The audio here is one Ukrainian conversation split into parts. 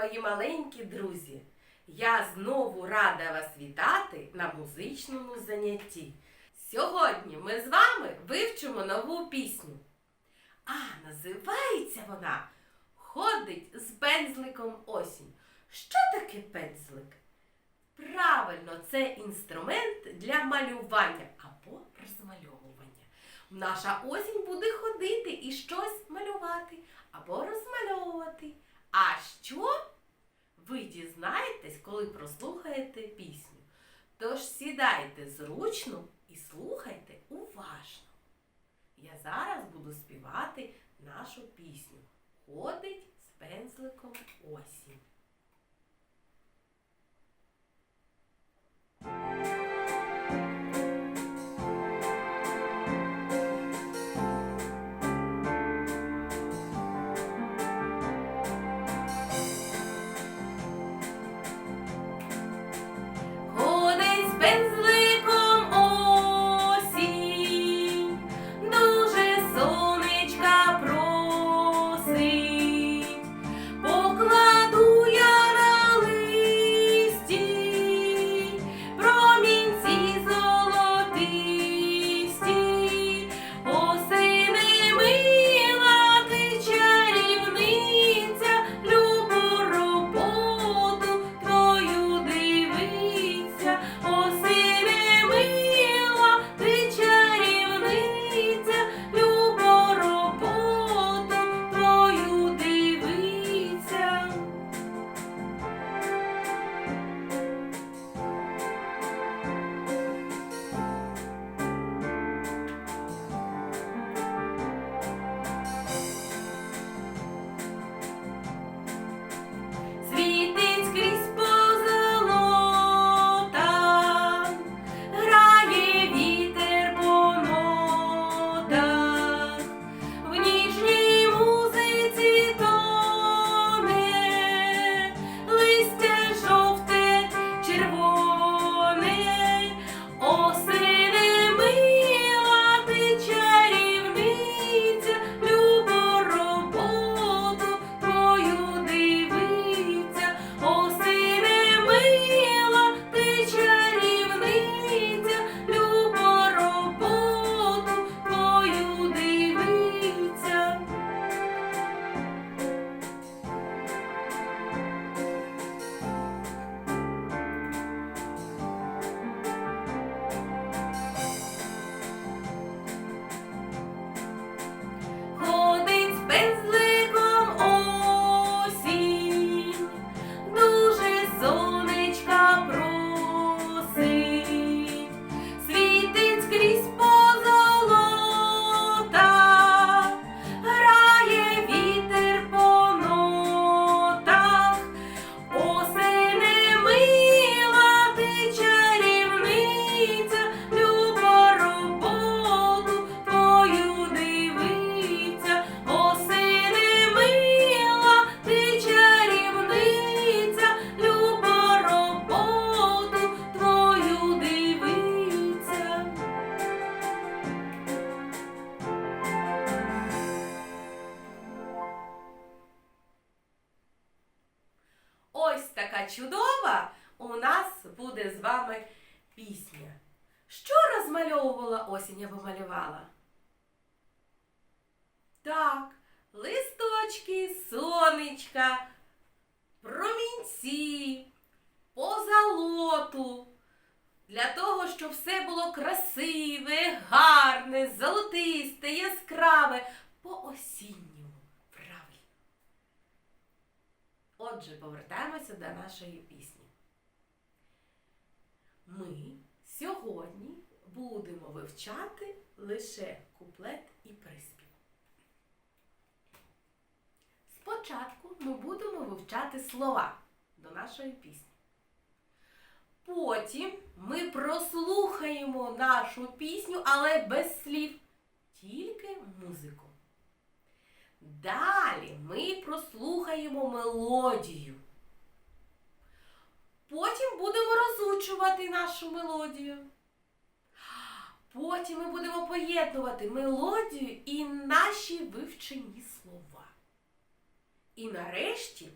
мої маленькі друзі! Я знову рада вас вітати на музичному занятті. Сьогодні ми з вами вивчимо нову пісню. А називається вона Ходить з пензликом осінь. Що таке пензлик? Правильно, це інструмент для малювання або розмальовування. Наша осінь буде ходити і щось малювати або розмальовувати. А що? Ви дізнаєтесь, коли прослухаєте пісню. Тож сідайте зручно і слухайте уважно. Я зараз буду співати нашу пісню. Ходить з пензликом осінь. Чудова у нас буде з вами пісня. Що розмальовувала осінь або малювала? Так, листочки, сонечка, промінці, позолоту. Для того, щоб все було красиве, гарне, золотисте, яскраве, по-осінньому. Правильно. Отже, повертаємося до нашої пісні. Ми сьогодні будемо вивчати лише куплет і приспів. Спочатку ми будемо вивчати слова до нашої пісні. Потім ми прослухаємо нашу пісню, але без слів, тільки музику. Далі ми прослухаємо мелодію. Потім будемо розучувати нашу мелодію. Потім ми будемо поєднувати мелодію і наші вивчені слова. І нарешті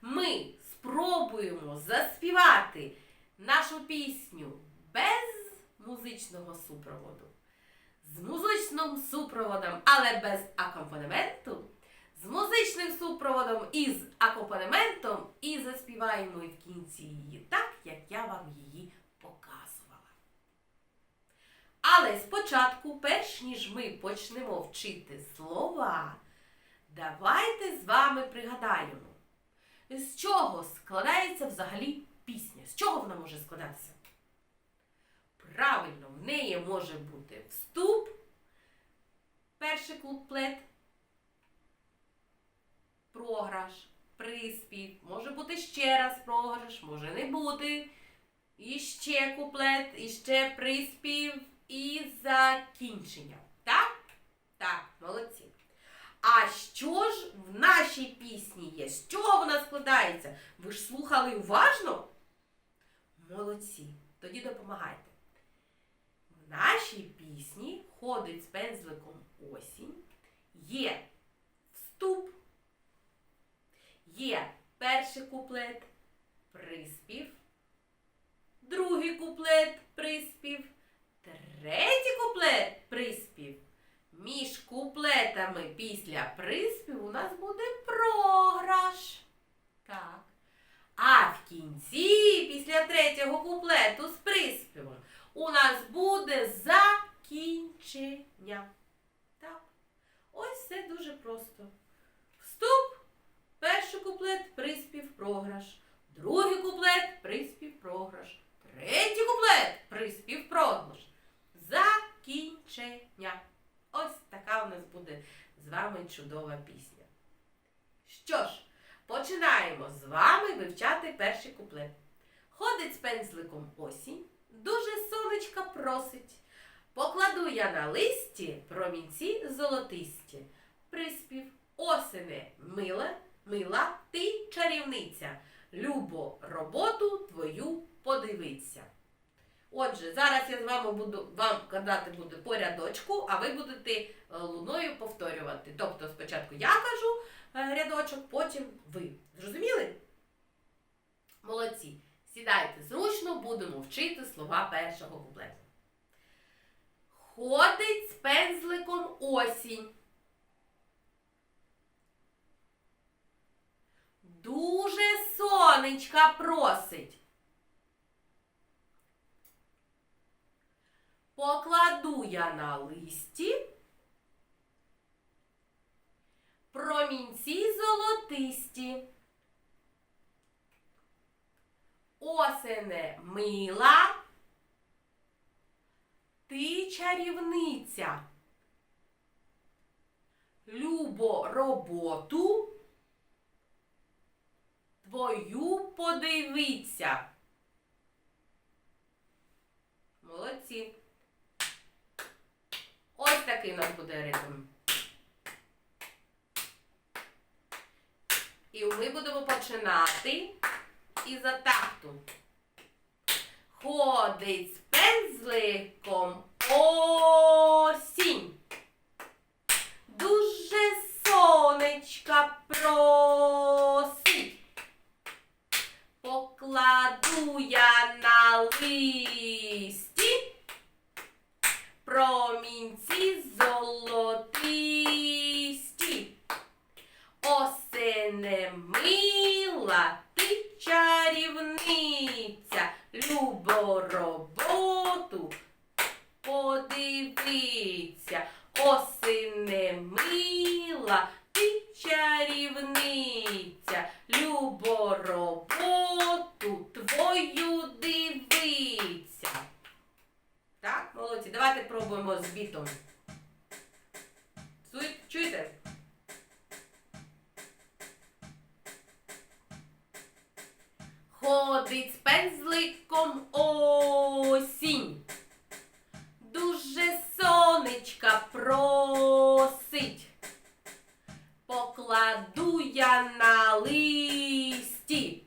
ми спробуємо заспівати нашу пісню без музичного супроводу. З музичним супроводом, але без акомпанементу, з музичним супроводом і з акомпанементом, і заспіваємо в кінці її так, як я вам її показувала. Але спочатку, перш ніж ми почнемо вчити слова, давайте з вами пригадаємо, з чого складається взагалі пісня? З чого вона може складатися? Правильно, в неї може бути вступ, перший куплет, програш, приспів, може бути ще раз програш, може не бути. І ще куплет, і ще приспів, і закінчення. Так? Так, молодці. А що ж в нашій пісні є? З чого вона складається? Ви ж слухали уважно? Молодці. Тоді допомагайте. Нашій пісні ходить з пензликом осінь, є вступ, є перший куплет, приспів, другий куплет, приспів, третій куплет, приспів. Між куплетами після приспіву у нас буде програш. Так. А в кінці, після третього куплету з приспівом, у нас буде закінчення. Так. Ось все дуже просто. Вступ, перший куплет, приспів, програш. Другий куплет, приспів, програш. Третій куплет, приспів, програш. Закінчення. Ось така у нас буде з вами чудова пісня. Що ж, починаємо з вами вивчати перший куплет. Ходить з пензликом осінь, дуже сонечка просить. Покладу я на листі промінці золотисті. Приспів осене мила, мила, ти чарівниця. Любо роботу твою подивиться. Отже, зараз я з вами буду вам казати буду по рядочку, а ви будете е, луною повторювати. Тобто спочатку я кажу е, рядочок, потім ви. Зрозуміли? Молодці. Сідайте зручно, вчити слова першого куплету. Ходить з пензликом осінь. Дуже сонечка просить. Покладу я на листі промінці золотисті. Осене мила, ти чарівниця. Любо роботу твою подивиться. Молодці. Ось такий у нас буде ритм. І ми будемо починати із атакту. Ходить з пензликом осінь. Дуже сонечка просить. Покладу я на листі промінці золотисті. Осене мила, чарівниця, любо роботу подивиться. Осене мила, ти чарівниця, любо роботу твою дивиться. Так, молодці. Давайте пробуємо з бітом. Чуєте? Ходить з пензликом осінь. Дуже сонечка просить. Покладу я на листі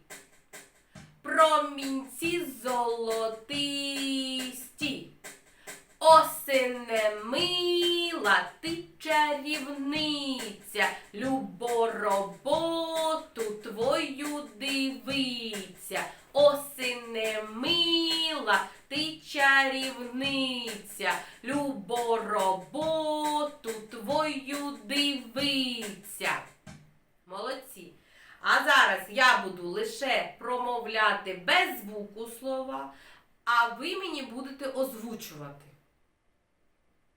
промінці золотисті. Осене мила, ти чарівниця, любо роботу твою зараз я буду лише промовляти без звуку слова, а ви мені будете озвучувати.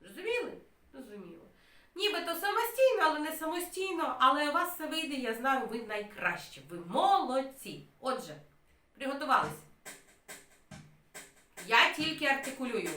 Зрозуміли? Розуміло. Нібито самостійно, але не самостійно, але у вас все вийде, я знаю, ви найкращі. Ви молодці. Отже, приготувалися. Я тільки артикулюю.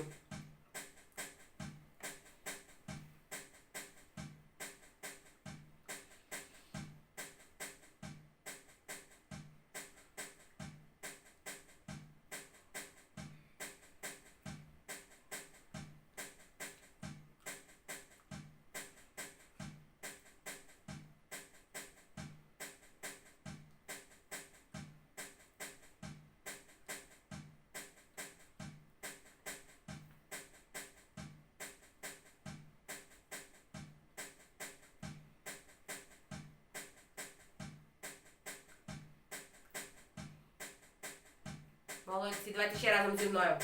Молодці, давайте ще разом зі мною.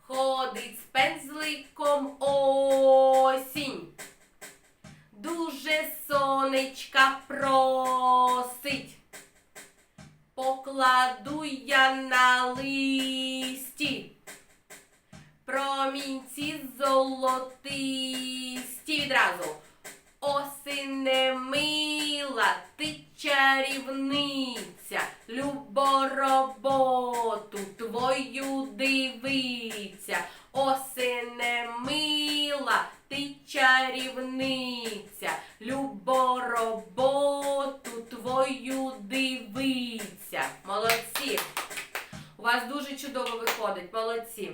Ходить з пензликом осінь. Дуже сонечка просить. Покладу я на листі. Промінці золотисті відразу. Осине мила, ти чарівниця, любо роботу твою дивиться. Осине мила, ти чарівниця, любо роботу твою дивиться. Молодці! У вас дуже чудово виходить, молодці.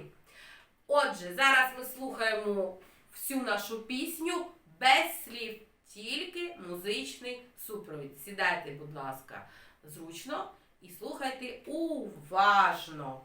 Отже, зараз ми слухаємо всю нашу пісню без слів, тільки музичний супровід. Сідайте, будь ласка, зручно і слухайте уважно.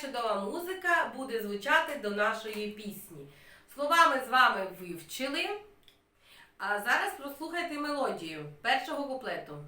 Чудова музика буде звучати до нашої пісні. Слова ми з вами вивчили. А зараз прослухайте мелодію першого куплету.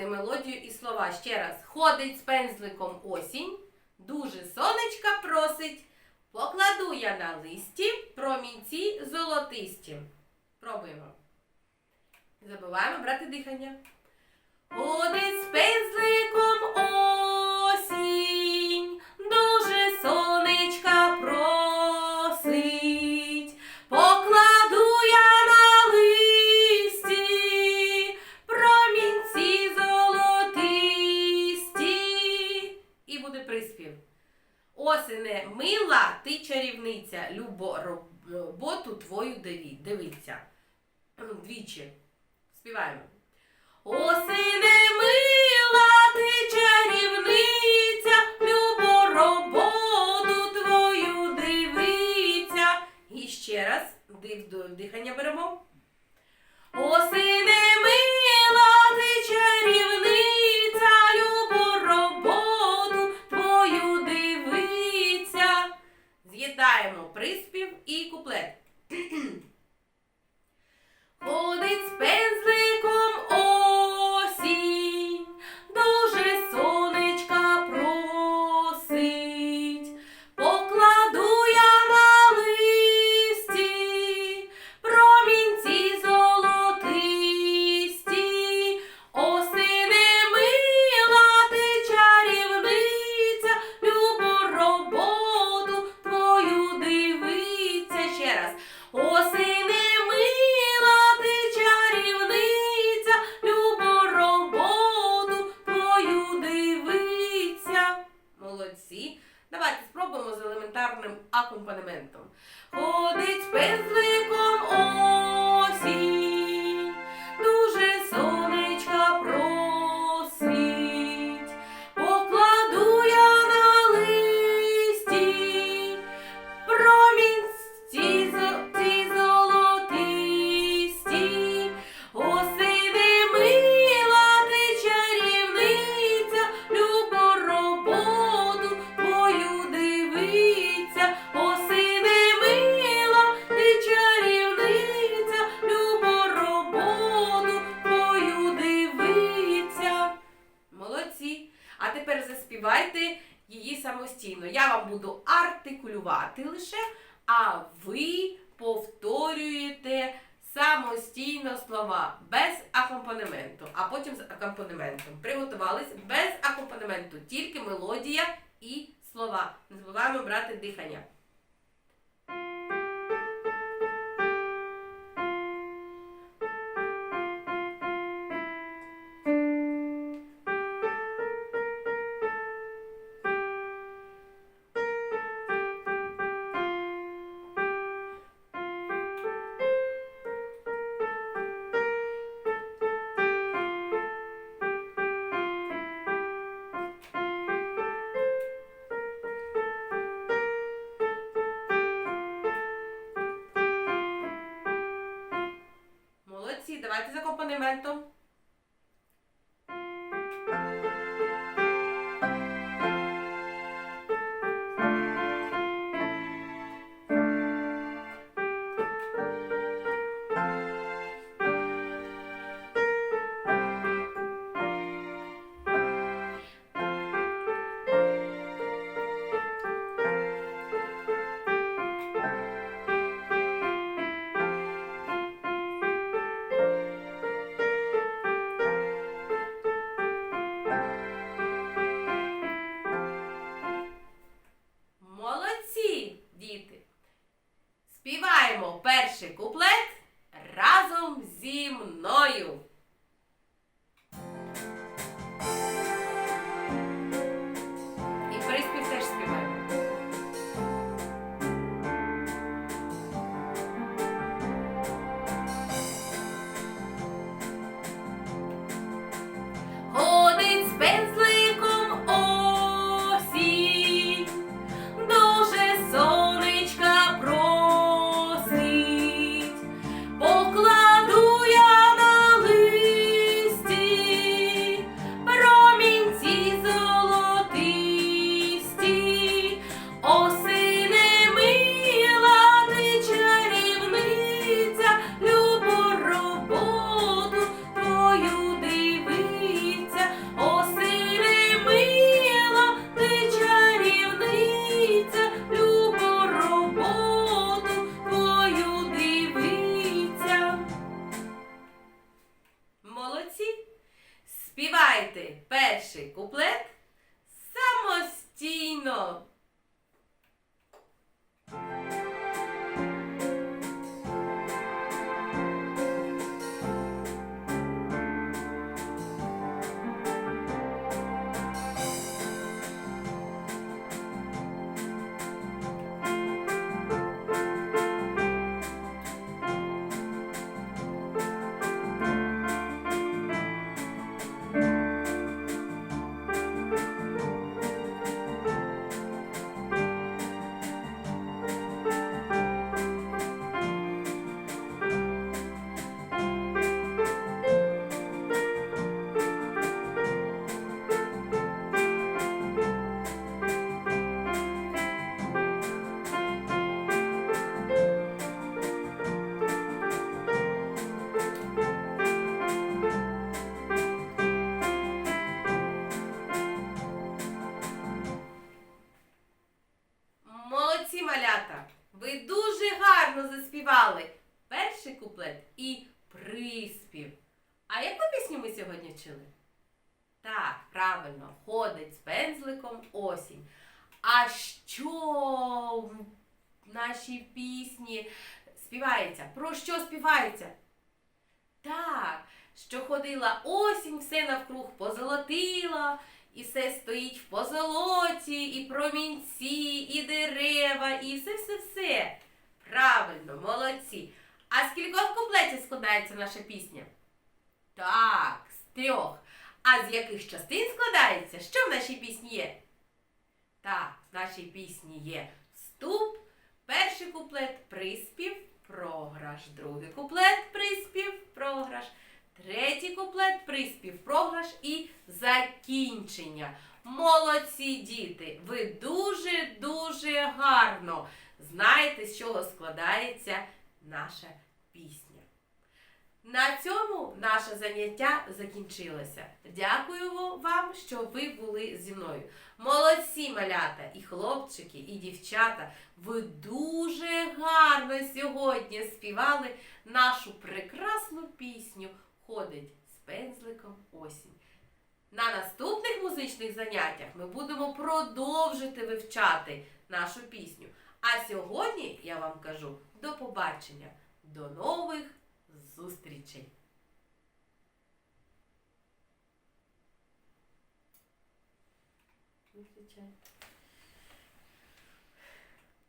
Поєднати мелодію і слова. Ще раз. Ходить з пензликом осінь, дуже сонечка просить. Покладу я на листі промінці золотисті. Пробуємо. Забуваємо брати дихання. Ходить Осене мила, ти чарівниця, любо роботу твою диві- дивиться. Двічі. Співаємо. Осене мила, ти чарівниця, любо роботу твою дивиться. І ще раз дихання беремо. Осене мила, куплет. Ходить з пензликом Приготувались без акомпанементу, тільки мелодія і слова. Не забуваємо брати дихання. Що в нашій пісні співається? Про що співається? Так, що ходила осінь, все навкруг позолотила, і все стоїть в позолоті, і промінці, і дерева, і все-все-все. Правильно, молодці. А з кількох куплетів складається наша пісня? Так, з трьох. А з яких частин складається? Що в нашій пісні є? Так, в нашій пісні є вступ, перший куплет, приспів, програш, другий куплет, приспів, програш, третій куплет, приспів, програш і закінчення. Молодці діти! Ви дуже-дуже гарно знаєте, з чого складається наша пісня. На цьому наше заняття закінчилося. Дякую вам, що ви були зі мною. Молодці малята, і хлопчики, і дівчата. Ви дуже гарно сьогодні співали нашу прекрасну пісню Ходить з пензликом осінь. На наступних музичних заняттях ми будемо продовжити вивчати нашу пісню. А сьогодні я вам кажу до побачення, до нових зустрічей!